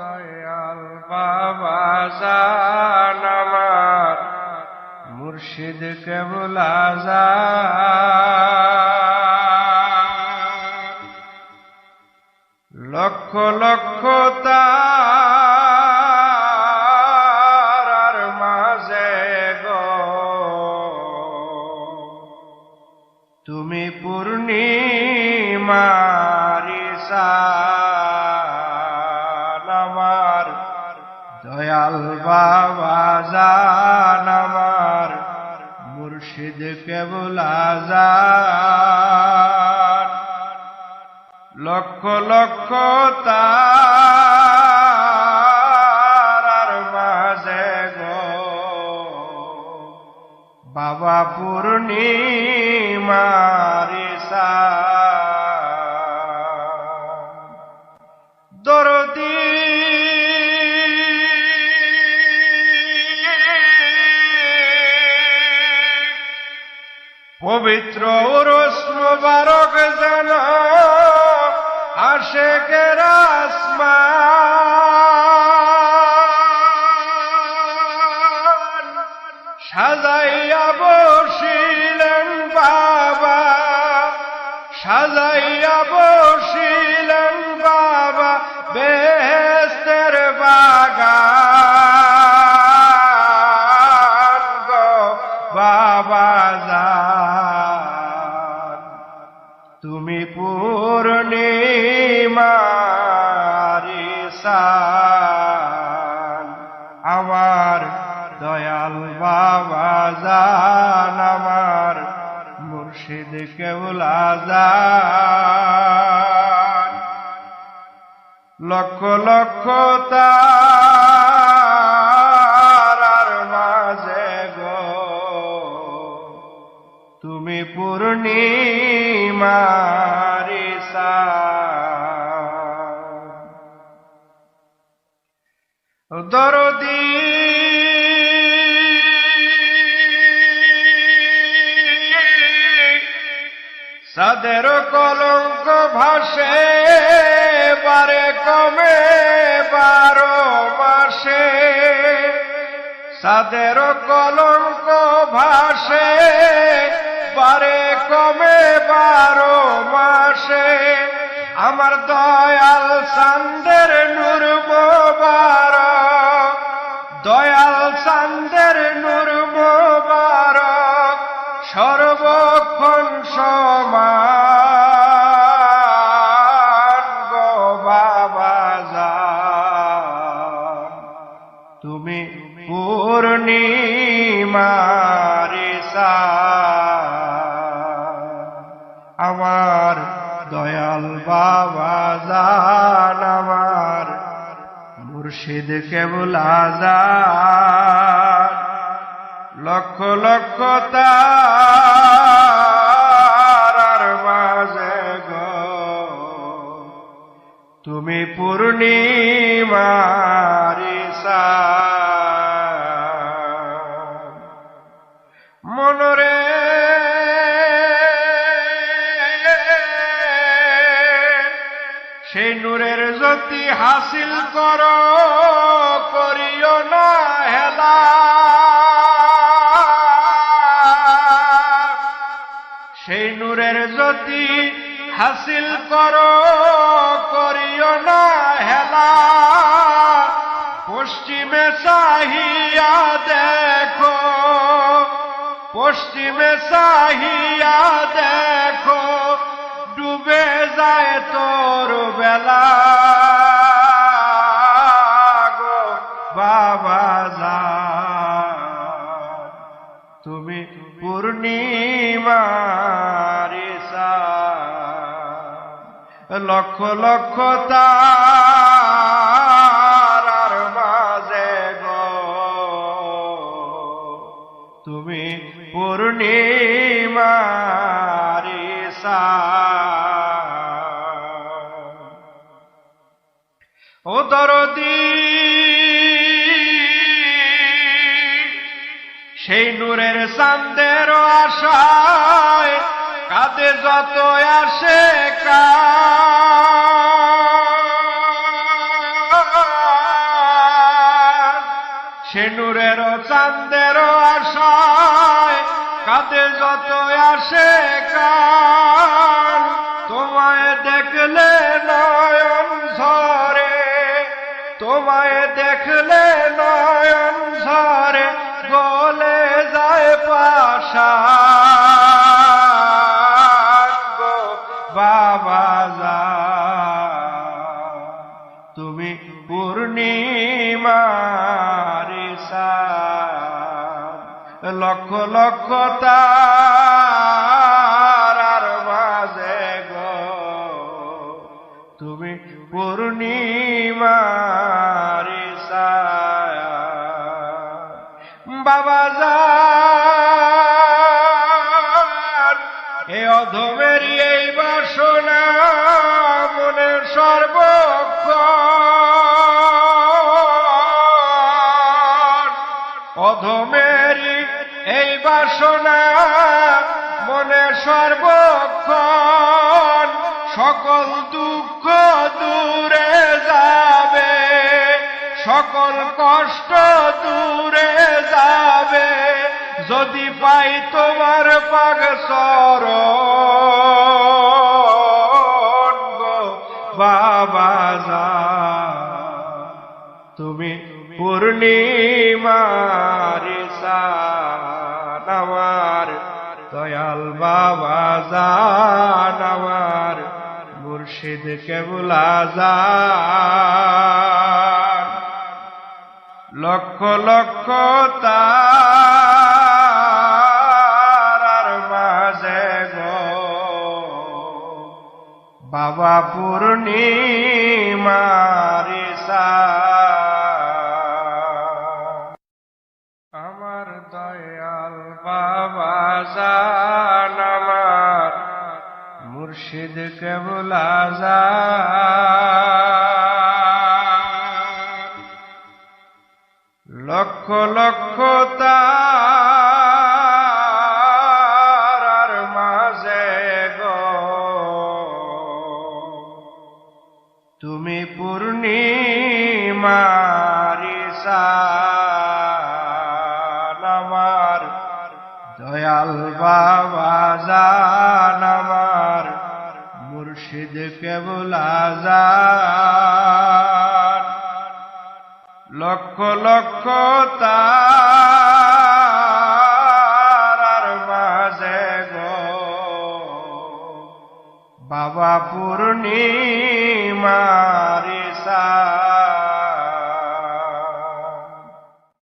দয়াল বাবা জান আমার মুর্শিদ কেবল লক্ষ লক্ষ তার আমার। দয়াল বাবা জান আমার। মুর্শিদ কেবল লক্ষ লক্ষ তার পবিত্র উরস মুবারক যেন আশেকের আসমান আমার দয়াল বাবা জান, আমার মুর্শিদ কেবল আজান লক্ষ লক্ষ তার মাঝে গো। তুমি পূর্ণিমারি দরদি। সাদের কলঙ্ক ভাসে, বারে কমে, বারো মাসে। সাদের কলঙ্ক ভাসে, বারে কমে, বারো মাসে। আমার দয়াল সান্দের নূর মোবারক দয়াল সান্দের নূর মোবারক সর্বক্ষণ সমান গো বাবা তুমি আমার দয়াল বাবা আমার মুর্শিদ কেবল আজাদ। লক্ষ লক্ষ তার মাঝে গো। তুমি পূর্ণিমারি জ্যোতি হাসিল কর, করিও না হেলা। সেই নূরের জ্যোতি হাসিল কর, করিও না হেলা। পশ্চিমে চাহিয়া দেখো, পশ্চিমে চাহিয়া দেখো, ডুবে যায় তোর বেলা। বাবা যা। তুমি পূর্ণিমারি লক্ষ লক্ষ তার মাঝে গো। তুমি পূর্ণিমারি সেই নূরের চান্দের আশায় কাঁদে যত আসে কা সে নূরের চান্দের আশায় কাঁদে যত আসে কাল তোমায় দেখলে না লক্ষ লক্ষ তারার মাঝে গো তুমি পূর্ণিমার। বাবা যান এ অধমেরই অধমেরই এই বাসনা মনে সর্বক্ষণ সকল দুঃখ দূরে যাবে, সকল কষ্ট দূরে যাবে। যদি পাই তোমার পাগ সর বাবা, যা তুমি পূর্ণিমার সান আমার দয়াল বাবা জান আমার মুর্শিদ কেবল আজান লক্ষ লক্ষ তারার মাঝে গো। বাবা পূর্ণিমারি আমার দয়াল বাবা জান আমার মুর্শিদ কেবল লক্ষ লক্ষ তারার কেবল আজান। লক্ষ লক্ষ তার মাঝে গো। বাবা পূর্ণিমারি সা